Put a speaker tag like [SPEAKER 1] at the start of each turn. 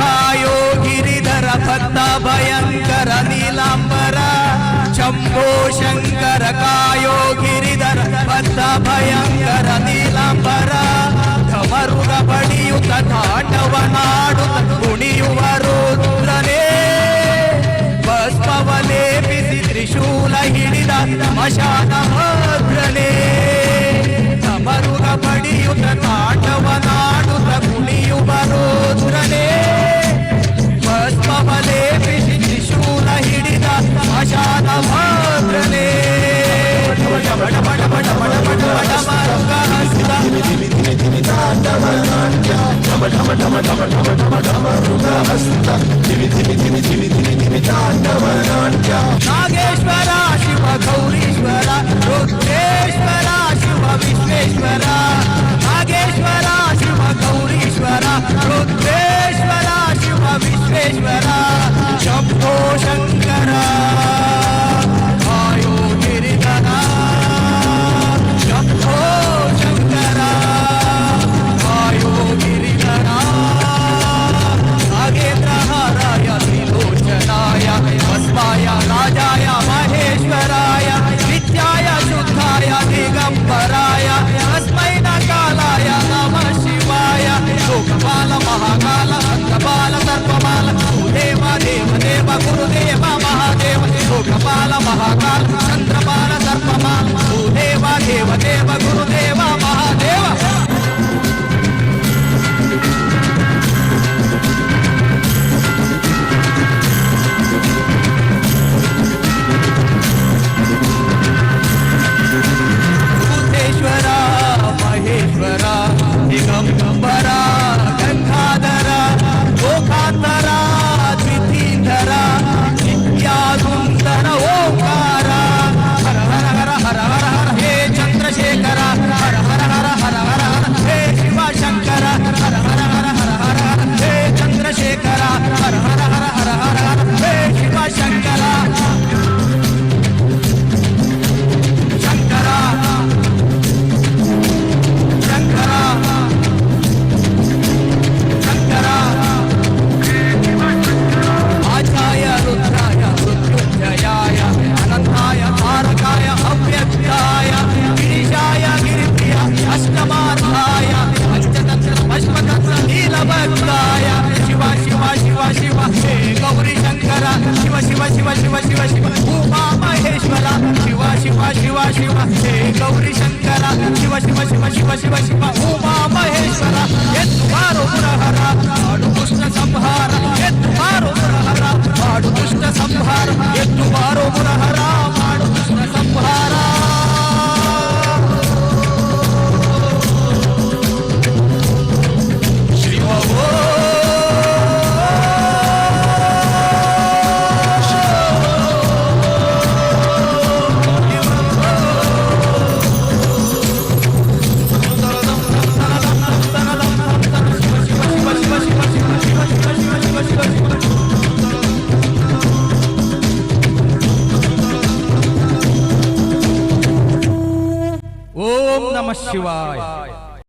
[SPEAKER 1] महाकायो गिरिधर भक्त भयङ्कर नीलाम्बर शम्भो शङ्कर कायो गिरि धिमि धिमि धिमि धिमि धिमि धिमि ताण्डवनाट्या शिव गौरीश्वरा रुद्रेश्वरा शिव विश्वेश्वरा नागेश्वरा शिव गौरीश्वरा रुद्रेश्वरा शिव विश्वेश्वरा शब्दो பார்க்குறோம் शिवा शिवा शिवा शिवा शिवा. उमा महेश्वरा. शिवा शिवा शिवा शिवा. हे गौरी शंकरा. शिवा शिवा शिवा शिवा शिवा शिव. उमा महेश्वरा. हे तुमारो हरा अनुकृष्ण संहार. हे तुमारो हरा Chihuahua. Chihuahua.